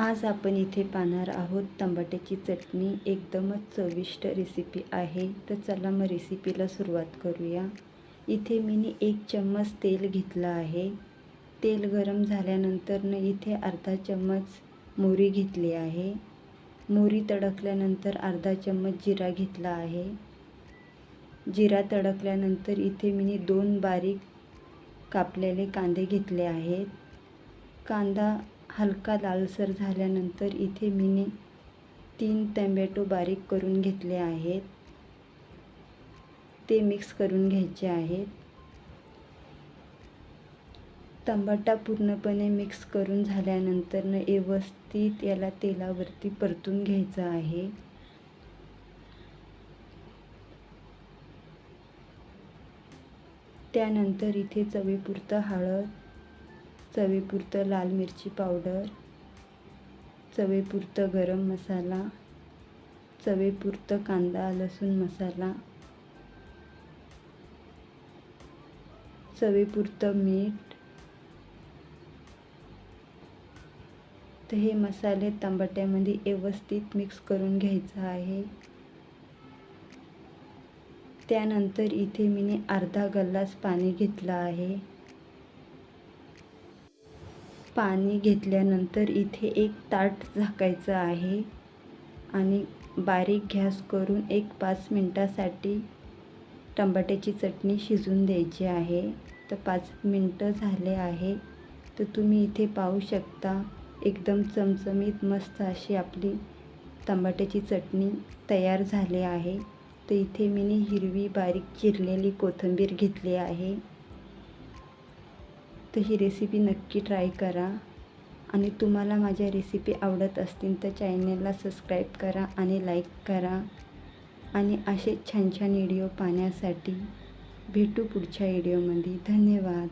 आज आपण इथे पाहणार आहोत टमाट्याची चटणी एकदमच चविष्ट रेसिपी आहे. तर चला मग रेसिपीला सुरुवात करूया. इथे मी एक चम्मच तेल घेतलं आहे. तेल गरम झाल्यानंतर न इथे अर्धा चम्मच मोहरी घेतली आहे. मोहरी तडकल्यानंतर अर्धा चम्मच जिरा घेतला आहे. जिरा तडकल्यानंतर इथे मी दोन बारीक कापलेले कांदे घेतले आहेत. कांदा हलका लालसर झाल्यानंतर इथे मीने तीन टमॅटो बारीक करून घेतले आहेत. ते मिक्स करून घ्यायचे आहेत. टमाटा पूर्णपणे मिक्स करून झाल्यानंतर न व्यवस्थित याला तेलावरती परतून घ्यायचं आहे. त्यानंतर इथे चवीपुरतं हळद चवीपुरतं लाल मिरची पावडर चवीपुरतं गरम मसाला चवीपुरतं कांदा लसूण मसाला चवीपुरतं मीठ. तर हे मसाले तांबट्यामध्ये व्यवस्थित मिक्स करून घ्यायचं आहे. त्यानंतर इथे मी अर्धा गल्लास पाणी घेतलं आहे. पाणी घेतल्यानंतर इथे एक ताट झाकायचं आहे आणि बारीक गॅस करून एक पाच मिनटासाठी टमाट्याची चटणी शिजून द्यायची आहे. तर पाच मिनटं झाले आहे. तर तुम्ही इथे पाहू शकता एकदम चमचमीत मस्त अशी आपली टमाट्याची चटणी तयार झाली आहे. तर इथे मी हिरवी बारीक चिरलेली कोथिंबीर घेतली आहे. तर ही रेसिपी नक्की ट्राय करा. आणि तुम्हाला माझ्या रेसिपी आवडत असतील तर चॅनलला सबस्क्राईब करा आणि लाईक करा. आणि असे छान छान व्हिडिओ पाहण्यासाठी भेटू पुढच्या व्हिडिओमध्ये धन्यवाद.